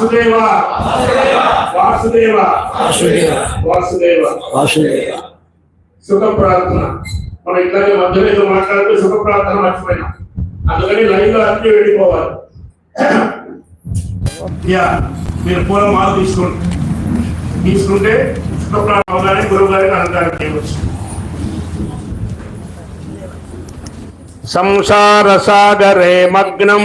వాసుదేవ. వాసుదేవ. వాసుదేవ. వాసుదేవ. వాసుదేవ. సుఖ ప్రార్థన మనం ఇట్లాగే మధ్యలో మాట్లాడుతూ సుఖ ప్రార్థన మర్చిపోయినా. అందుకని లైవ్లో అన్ని వెళ్ళిపోవాలి. యా మీరు పూల మాల తీసుకోండి తీసుకుంటే సుఖ ప్రార్థన అవగానే గురువు గారికి అలంకారం చేయవచ్చు. సంసార సాగరే మగ్నం.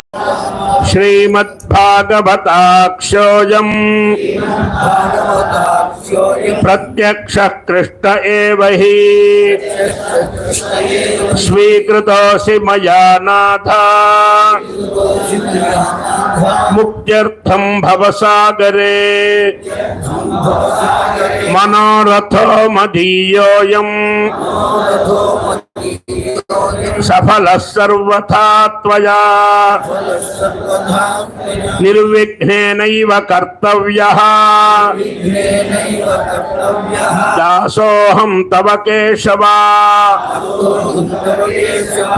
श्रीमद्भागवताक्षोऽयम् प्रत्यक्षः कृष्ण एव हि। स्वीकृतोऽसि मया नाथ। मुक्त्यर्थं भवसागरे। मनोरथो मदीयोऽयम् सफल सर्वथा त्वया कर्तव्य। दासोहम तव केशवा।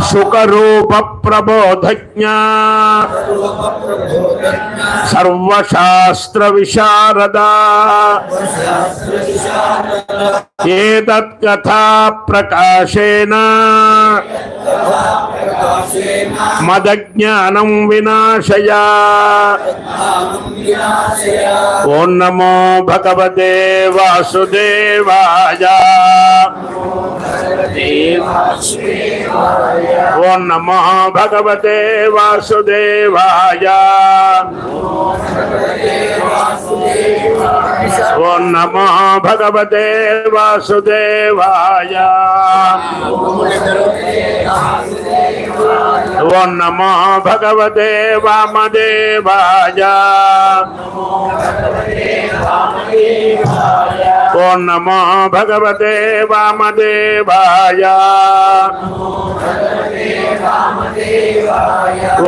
सुखरूप प्रबोधज्ञा सर्वशास्त्र विशारदा एतत् कथा प्रकाशेन। మదజ్ఞానం వినాశయ. ఓం నమో భగవదే వాసుదేవాయ. ఓం నమో భగవతే వాసుదేవాయ. ఓం నమో భగవతే వాసుదేవాయ. ఓం నమో భగవతే వామదేవాయ. ఓం నమో భగవతే వామదేవాయ.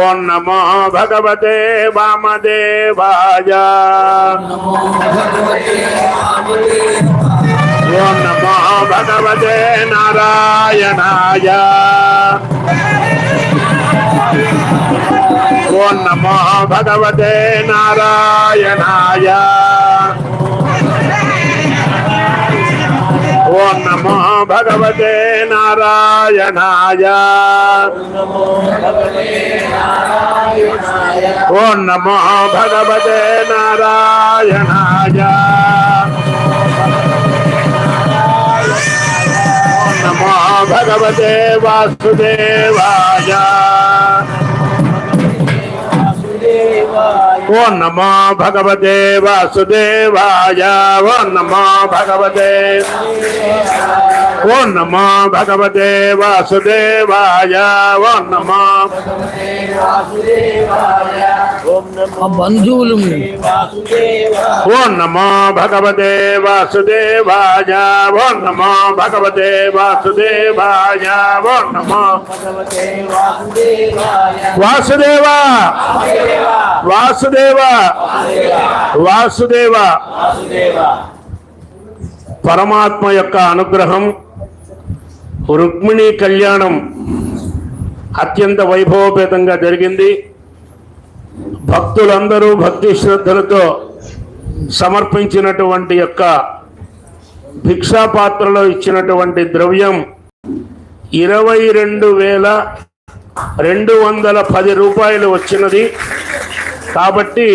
ఓం నమో భగవతే వామదేవాయ. ఓం నమో భగవతే నారాయణాయ. ఓం నమో భగవతే నారాయణాయ. భగవతే నారాయణాయ ఓం నమో భగవతే నారాయణాయ నమో భగవతే వాసుదేవాయ ఓ నమో భగవతే వాసుదేవాయ ఓ నమో భగవతే ఓం నమో భగవతే వాసుదేవాయ ఓం నమో. బంధువులు ఓం నమో భగవతే వాసుదేవాయ ఓం నమో భగవతే వాసుదేవాయ ఓం నమో. వాసుదేవ వాసుదేవ వాసుదేవ. పరమాత్మ యొక్క అనుగ్రహం రుక్మిణి కళ్యాణం అత్యంత వైభవపేతంగా జరిగింది. భక్తులందరూ భక్తి శ్రద్ధలతో సమర్పించినటువంటి యొక్క భిక్షాపాత్రలో ఇచ్చినటువంటి ద్రవ్యం ఇరవై రెండు వేల రెండు వందల పది రూపాయలు వచ్చినది. కాబట్టి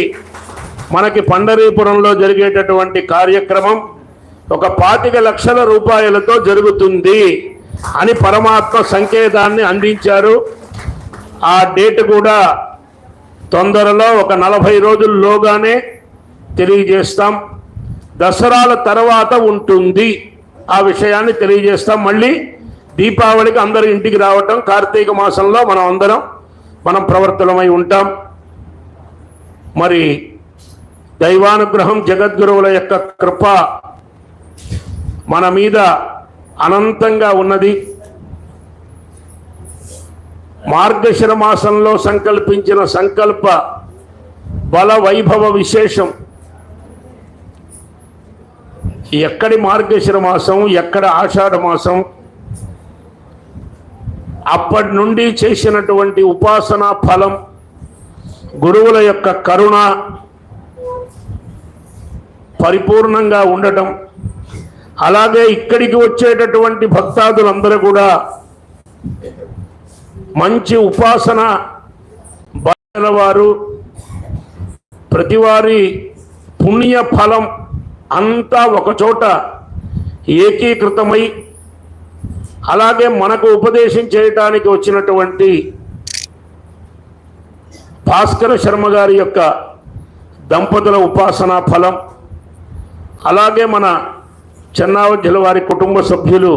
మనకి పండరీపురంలో జరిగేటటువంటి కార్యక్రమం ఒక పాతిక లక్షల రూపాయలతో జరుగుతుంది. అని పరమాత్మ సంకేతాన్ని అందించారు. ఆ డేట్ కూడా తొందరలో ఒక నలభై రోజుల్లోగానే తెలియజేస్తాం. దసరాల తర్వాత ఉంటుంది. ఆ విషయాన్ని తెలియజేస్తాం. మళ్ళీ దీపావళికి అందరి ఇంటికి రావటం కార్తీక మాసంలో మనం అందరం మనం ప్రవర్తనమై ఉంటాం. మరి దైవానుగ్రహం జగద్గురువుల యొక్క కృప మన మీద అనంతంగా ఉన్నది. మార్గశిర మాసంలో సంకల్పించిన సంకల్ప బల వైభవ విశేషం. ఎక్కడి మార్గశిర మాసం ఎక్కడ ఆషాఢ మాసం? అప్పటి నుండి చేసినటువంటి ఉపాసన ఫలం గురువుల యొక్క కరుణ పరిపూర్ణంగా ఉండటం. అలాగే ఇక్కడికి వచ్చేటటువంటి భక్తాదులందరూ కూడా మంచి ఉపాసన బాధల వారు. ప్రతివారి పుణ్య ఫలం అంతా ఒకచోట ఏకీకృతమై అలాగే మనకు ఉపదేశం చేయటానికి వచ్చినటువంటి భాస్కర శర్మ గారి యొక్క దంపతుల ఉపాసనా ఫలం అలాగే మన చెన్నావధ్యుల వారి కుటుంబ సభ్యులు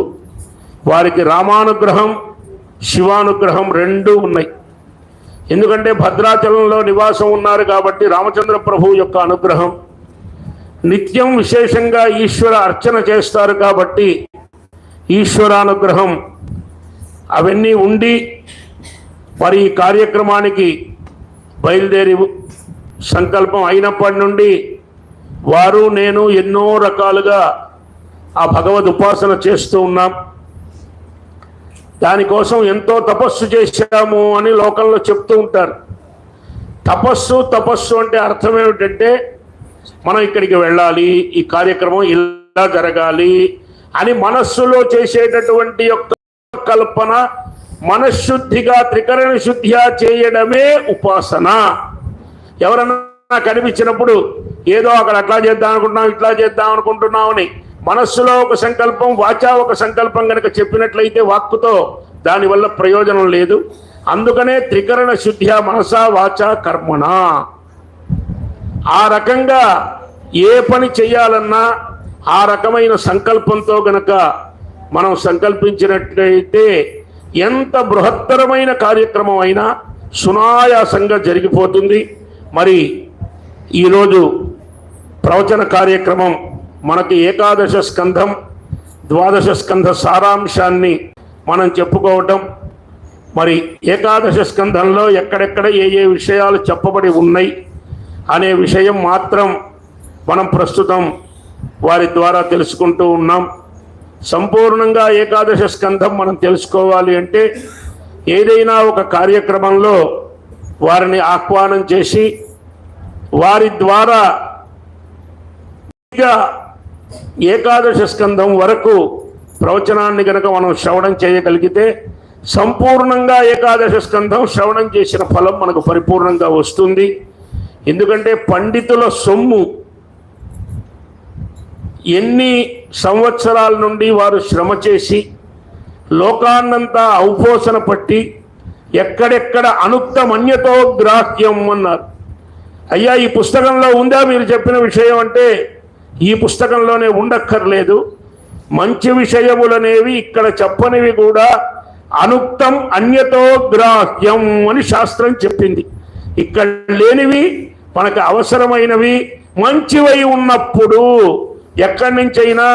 వారికి రామానుగ్రహం శివానుగ్రహం రెండూ ఉన్నాయి. ఎందుకంటే భద్రాచలంలో నివాసం ఉన్నారు కాబట్టి రామచంద్ర ప్రభు యొక్క అనుగ్రహం. నిత్యం విశేషంగా ఈశ్వర అర్చన చేస్తారు కాబట్టి ఈశ్వరానుగ్రహం అవన్నీ ఉండి మరి ఈ కార్యక్రమానికి బయలుదేరి సంకల్పం అయినప్పటి నుండి వారు నేను ఎన్నో రకాలుగా ఆ భగవద్ ఉపాసన చేస్తూ ఉన్నాం. దానికోసం ఎంతో తపస్సు చేశాము అని లోకంలో చెప్తూ ఉంటారు. తపస్సు తపస్సు అంటే అర్థం ఏమిటంటే మనం ఇక్కడికి వెళ్ళాలి ఈ కార్యక్రమం ఇలా జరగాలి అని మనస్సులో చేసేటటువంటి యొక్క కల్పన మనశ్శుద్ధిగా త్రికరణ శుద్ధిగా చేయడమే ఉపాసన. ఎవరన్నా కనిపించినప్పుడు ఏదో అక్కడ అట్లా చేద్దాం అనుకుంటున్నాం ఇట్లా చేద్దాం అనుకుంటున్నామని మనస్సులో ఒక సంకల్పం వాచా ఒక సంకల్పం కనుక చెప్పినట్లయితే వాక్కుతో దానివల్ల ప్రయోజనం లేదు. అందుకనే త్రికరణ శుద్ధ్య మనసా వాచ కర్మణ. ఆ రకంగా ఏ పని చేయాలన్నా ఆ రకమైన సంకల్పంతో గనక మనం సంకల్పించినట్లయితే ఎంత బృహత్తరమైన కార్యక్రమం అయినా సునాయాసంగా జరిగిపోతుంది. మరి ఈరోజు ప్రవచన కార్యక్రమం మనకి ఏకాదశ స్కంధం ద్వాదశ స్కంధ సారాంశాన్ని మనం చెప్పుకోవటం. మరి ఏకాదశ స్కంధంలో ఎక్కడెక్కడ ఏ ఏ విషయాలు చెప్పబడి ఉన్నాయి అనే విషయం మాత్రం మనం ప్రస్తుతం వారి ద్వారా తెలుసుకుంటూ ఉన్నాం. సంపూర్ణంగా ఏకాదశ స్కంధం మనం తెలుసుకోవాలి అంటే ఏదైనా ఒక కార్యక్రమంలో వారిని ఆహ్వానం చేసి వారి ద్వారా ఏకాదశ స్కంధం వరకు ప్రవచనాన్ని గనక మనం శ్రవణం చేయగలిగితే సంపూర్ణంగా ఏకాదశ స్కంధం శ్రవణం చేసిన ఫలం మనకు పరిపూర్ణంగా వస్తుంది. ఎందుకంటే పండితుల సొమ్ము ఎన్ని సంవత్సరాల నుండి వారు శ్రమ చేసి లోకాన్నంతా ఔపోసన పట్టి ఎక్కడెక్కడ అనుక్తమన్యతో గ్రాహ్యం అన్నారు. అయ్యా ఈ పుస్తకంలో ఉందా మీరు చెప్పిన విషయం అంటే ఈ పుస్తకంలోనే ఉండక్కర్లేదు. మంచి విషయములనేవి ఇక్కడ చెప్పనివి కూడా అనుక్తం అన్యతో గ్రాహ్యం అని శాస్త్రం చెప్పింది. ఇక్కడ లేనివి మనకు అవసరమైనవి మంచివై ఉన్నప్పుడు ఎక్కడి నుంచైనా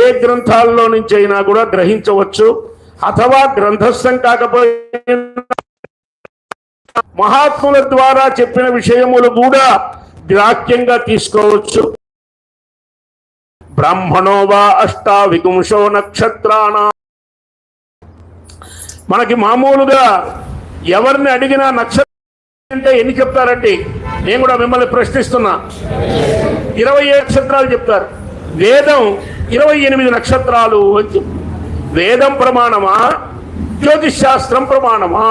ఏ గ్రంథాల్లో నుంచైనా కూడా గ్రహించవచ్చు. అథవా గ్రంథస్థం కాకపోయినా మహాత్ముల ద్వారా చెప్పిన విషయములు కూడా గ్రాహ్యంగా తీసుకోవచ్చు. బ్రాహ్మణో వా అష్టావిగుంశో నక్షత్రాణ. మనకి మామూలుగా ఎవరిని అడిగినా నక్షత్రం అంటే ఎన్ని చెప్తారండి? నేను కూడా మిమ్మల్ని ప్రశ్నిస్తున్నా. ఇరవై ఏడు నక్షత్రాలు చెప్తారు. వేదం ఇరవై ఎనిమిది నక్షత్రాలు అని వేదం ప్రమాణమా? జ్యోతిష్ శాస్త్రం ప్రమాణమా?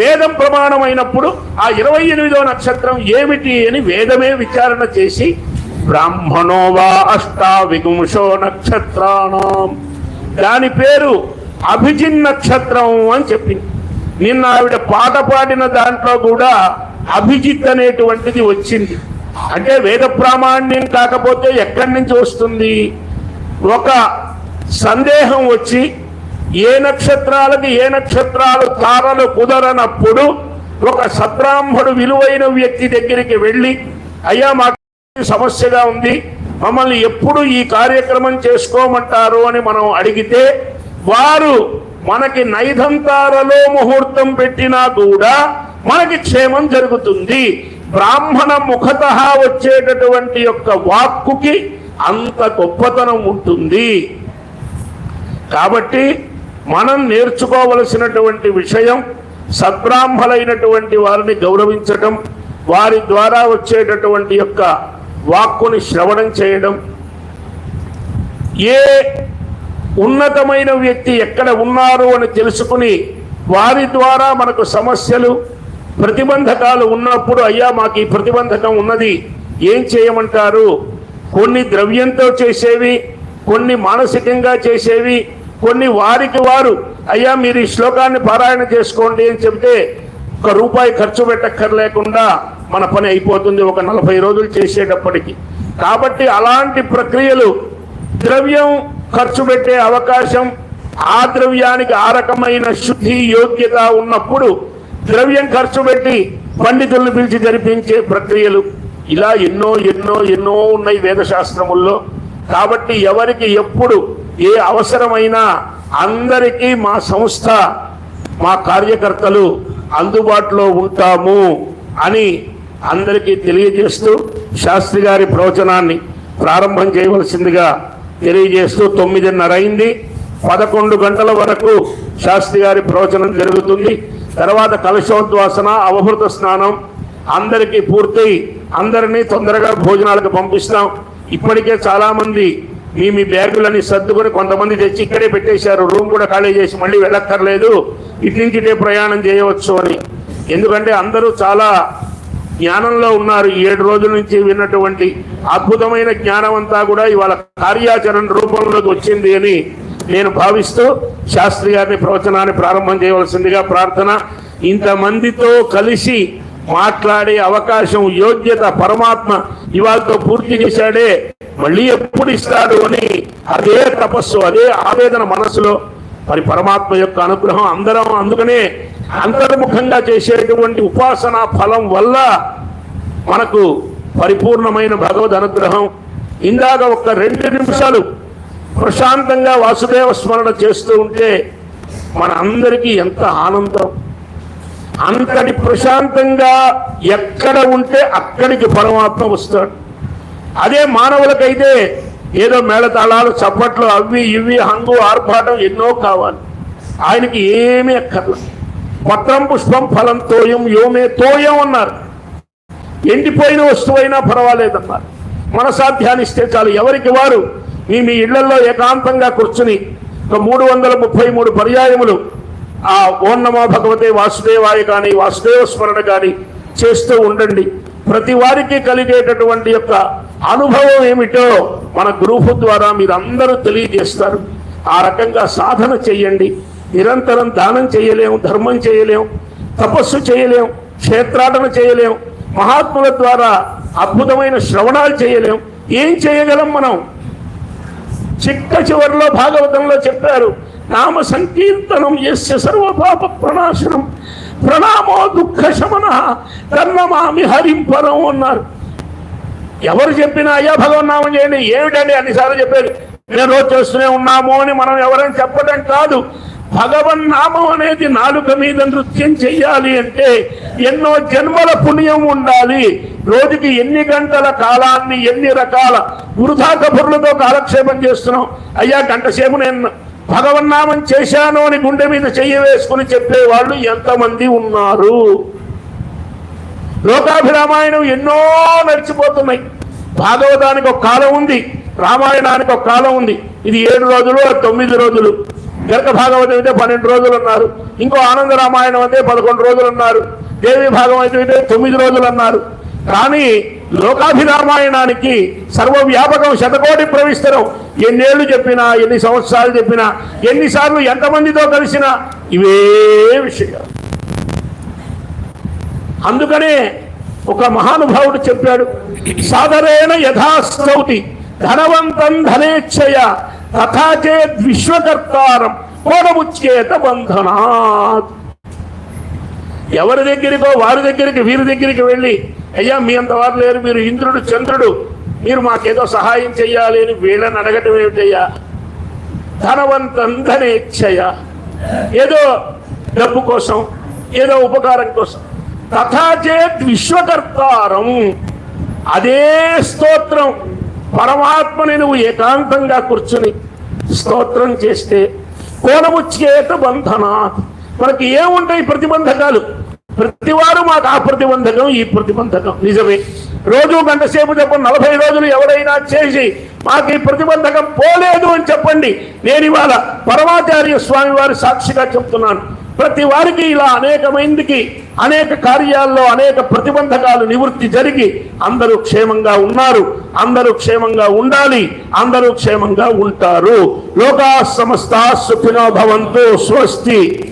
వేదం ప్రమాణమైనప్పుడు ఆ ఇరవై ఎనిమిదో నక్షత్రం ఏమిటి అని వేదమే విచారణ చేసి బ్రాహ్మణో వా అష్టావిగుంశో నక్షత్రాణం. దాని పేరు అభిజిన్ నక్షత్రం అని చెప్పింది. నిన్న ఆవిడ పాట పాడిన దాంట్లో కూడా అభిజిత్ అనేటువంటిది వచ్చింది. అంటే వేద ప్రామాణ్యం కాకపోతే ఎక్కడి నుంచి వస్తుంది? ఒక సందేహం వచ్చి ఏ నక్షత్రాలకి ఏ నక్షత్రాలు తారలు కుదరనప్పుడు ఒక సబ్రాహ్మడు విలువైన వ్యక్తి దగ్గరికి వెళ్ళి అయ్యా మా సమస్యగా ఉంది. మమ్మల్ని ఎప్పుడు ఈ కార్యక్రమం చేసుకోమంటారు అని మనం అడిగితే వారు మనకి నైదంతారలో ముహూర్తం పెట్టినా కూడా మనకి క్షేమం జరుగుతుంది. బ్రాహ్మణ ముఖత వచ్చేటటువంటి యొక్క వాక్కుకి అంత గొప్పతనం ఉంటుంది. కాబట్టి మనం నేర్చుకోవలసినటువంటి విషయం సద్బ్రాహ్మలైనటువంటి వారిని గౌరవించటం వారి ద్వారా వచ్చేటటువంటి యొక్క వాక్కుని శ్రవణం చేయడం. ఏ ఉన్నతమైన వ్యక్తి ఎక్కడ ఉన్నారు అని తెలుసుకుని వారి ద్వారా మనకు సమస్యలు ప్రతిబంధకాలు ఉన్నప్పుడు అయ్యా మాకు ఈ ప్రతిబంధకం ఉన్నది ఏం చేయమంటారు? కొన్ని ద్రవ్యంతో చేసేవి కొన్ని మానసికంగా చేసేవి కొన్ని వారికి వారు అయ్యా మీరు ఈ శ్లోకాన్ని పారాయణ చేసుకోండి అని చెబితే ఒక రూపాయి ఖర్చు పెట్టక్కర్లేకుండా మన పని అయిపోతుంది ఒక నలభై రోజులు చేసేటప్పటికి. కాబట్టి అలాంటి ప్రక్రియలు ద్రవ్యం ఖర్చు పెట్టే అవకాశం ఆ ద్రవ్యానికి ఆ రకమైన శుద్ధి యోగ్యత ఉన్నప్పుడు ద్రవ్యం ఖర్చు పెట్టి పండితులను పిలిచి జరిపించే ప్రక్రియలు ఇలా ఎన్నో ఎన్నో ఎన్నో ఉన్నాయి వేదశాస్త్రముల్లో. కాబట్టి ఎవరికి ఎప్పుడు ఏ అవసరమైనా అందరికీ మా సంస్థ మా కార్యకర్తలు అందుబాటులో ఉంటాము అని అందరికీ తెలియజేస్తూ శాస్త్రి గారి ప్రవచనాన్ని ప్రారంభం చేయవలసిందిగా తెలియజేస్తూ తొమ్మిదిన్నర అయింది. పదకొండు గంటల వరకు శాస్త్రి గారి ప్రవచనం జరుగుతుంది. తర్వాత కలశోద్వాసన అవభృత స్నానం అందరికీ పూర్తయి అందరినీ తొందరగా భోజనాలకు పంపిస్తాం. ఇప్పటికే చాలామంది మీ మీ బ్యాగులని సర్దుకొని కొంతమంది తెచ్చి ఇక్కడే పెట్టేశారు. రూమ్ కూడా ఖాళీ చేసి మళ్ళీ వెళ్ళక్కర్లేదు. ఇటు నుంచి ప్రయాణం చేయవచ్చు అని. ఎందుకంటే అందరూ చాలా జ్ఞానంలో ఉన్నారు. ఏడు రోజుల నుంచి విన్నటువంటి అద్భుతమైన జ్ఞానం అంతా కూడా ఇవాళ కార్యాచరణ రూపంలోకి వచ్చింది అని నేను భావిస్తూ శాస్త్రి గారిని ప్రవచనాన్ని ప్రారంభం చేయవలసిందిగా ప్రార్థన. ఇంతమందితో కలిసి మాట్లాడే అవకాశం యోగ్యత పరమాత్మ ఇవాళతో పూర్తి చేశాడే. మళ్ళీ ఎప్పుడు ఇస్తాడు అని అదే తపస్సు అదే ఆవేదన మనసులో మరి పరమాత్మ యొక్క అనుగ్రహం అందరం అందుకనే అంతర్ముఖంగా చేసేటువంటి ఉపాసనా ఫలం వల్ల మనకు పరిపూర్ణమైన భగవద్ అనుగ్రహం. ఇందాక ఒక రెండు నిమిషాలు ప్రశాంతంగా వాసుదేవ స్మరణ చేస్తూ ఉంటే మన అందరికీ ఎంత ఆనందం. అంతటి ప్రశాంతంగా ఎక్కడ ఉంటే అక్కడికి పరమాత్మ వస్తాడు. అదే మానవులకైతే ఏదో మేళతాళాలు చప్పట్లు అవి ఇవి హంగు ఆర్భాటం ఎన్నో కావాలి. ఆయనకి ఏమీ అక్కర్ల. పత్రం పుష్పం ఫలం తోయం యోమే తోయం అన్నారు. ఎండిపోయిన వస్తువైనా పర్వాలేదన్నారు మనసాధ్యానిస్తే చాలు. ఎవరికి వారు? మీ మీ ఇళ్ళలో ఏకాంతంగా కూర్చుని ఒక మూడు వందల ముప్పై మూడు పర్యాయములు ఆ ఓం నమో భగవతే వాసుదేవాయ కానీ వాసుదేవ స్మరణ కానీ చేస్తూ ఉండండి. ప్రతి వారికి కలిగేటటువంటి యొక్క అనుభవం ఏమిటో మన గ్రూప్ ద్వారా మీరందరూ తెలియజేస్తారు. ఆ రకంగా సాధన చెయ్యండి నిరంతరం దానం చేయలేము ధర్మం చేయలేం తపస్సు చేయలేం క్షేత్రాటన చేయలేం మహాత్ముల ద్వారా అద్భుతమైన శ్రవణాలు చేయలేం. ఏం చేయగలం మనం? చిక్క చివరిలో భాగవతంలో చెప్పారు నామ సంకీర్తనం ఎస్య సర్వపాప ప్రణాశనం ప్రణామో దుఃఖ శమన తన్నమామి హరింపరం అన్నారు. ఎవరు చెప్పినా అయ్యా భగవన్నామం చేయండి. ఏమిటండి అన్నిసార్లు చెప్పారు నేను రోజు చేస్తూనే ఉన్నాము అని మనం ఎవరైనా చెప్పడం కాదు. భగవన్నామం అనేది నాలుక మీద నృత్యం చెయ్యాలి అంటే ఎన్నో జన్మల పుణ్యం ఉండాలి. రోజుకి ఎన్ని గంటల కాలాన్ని ఎన్ని రకాల వృధా కబుర్లతో కాలక్షేపం చేస్తున్నాం. అయ్యా గంట సేపు నేను భగవన్నామం చేశాను అని గుండె మీద చెయ్యి వేసుకుని చెప్పేవాళ్ళు ఎంతమంది ఉన్నారు? లోకాభిరామాయణం ఎన్నో నడిచిపోతున్నాయి. భాగవతానికి ఒక కాలం ఉంది రామాయణానికి ఒక కాలం ఉంది. ఇది ఏడు రోజులు తొమ్మిది రోజులు. గరక భాగవతం అయితే పన్నెండు రోజులు అన్నారు. ఇంకో ఆనంద రామాయణం అయితే పదకొండు రోజులు అన్నారు. దేవి భాగవతం అయితే తొమ్మిది రోజులు అన్నారు. కానీ లోకాభిరామాయణానికి సర్వవ్యాపకం శతకోటి ప్రవిస్తరం. ఎన్నేళ్ళు చెప్పినా ఎన్ని సంవత్సరాలు చెప్పినా ఎన్నిసార్లు ఎంతమందితో కలిసినా ఇవే విషయాలు. అందుకనే ఒక మహానుభావుడు చెప్పాడు సాదరేణ యథాస్తౌతి ధనవంతం ధనేచ్ఛయ తథాచేత్ విశ్వకర్తారం కోణముచ్చేత బంధనాత్. ఎవరి దగ్గరికో వారి దగ్గరికి వీరి దగ్గరికి వెళ్ళి అయ్యా మీ అంత వారు లేరు మీరు ఇంద్రుడు చంద్రుడు మీరు మాకేదో సహాయం చెయ్యాలి అని వీళ్ళని అడగటం ఏమిటయ్యా? ధనవంతం ధనేచ్ఛయ. ఏదో డబ్బు కోసం ఏదో ఉపకారం కోసం. తథాచేత్ విశ్వకర్తారం. అదే స్తోత్రం. పరమాత్మని నువ్వు ఏకాంతంగా కూర్చుని స్తోత్రం చేస్తే కోనముచ్చేత బంధనా మనకి ఏముంటాయి ప్రతిబంధకాలు? ప్రతివారు మాకు ఆ ప్రతిబంధకం ఈ ప్రతిబంధకం. నిజమే. రోజు గంట సేపు చెప్పండి నలభై రోజులు ఎవరైనా చేసి మాకు ఈ ప్రతిబంధకం పోలేదు అని చెప్పండి. నేను ఇవాళ పరమాచార్య స్వామి వారి సాక్షిగా చెప్తున్నాను. ప్రతి వారికి ఇలా అనేకమైందికి అనేక కార్యాల్లో అనేక ప్రతిబంధకాలు నివృత్తి జరిగి అందరూ క్షేమంగా ఉన్నారు. అందరూ క్షేమంగా ఉండాలి. అందరూ క్షేమంగా ఉంటారు. లోకా సమస్త సుఖినో భవంతు స్వస్తి.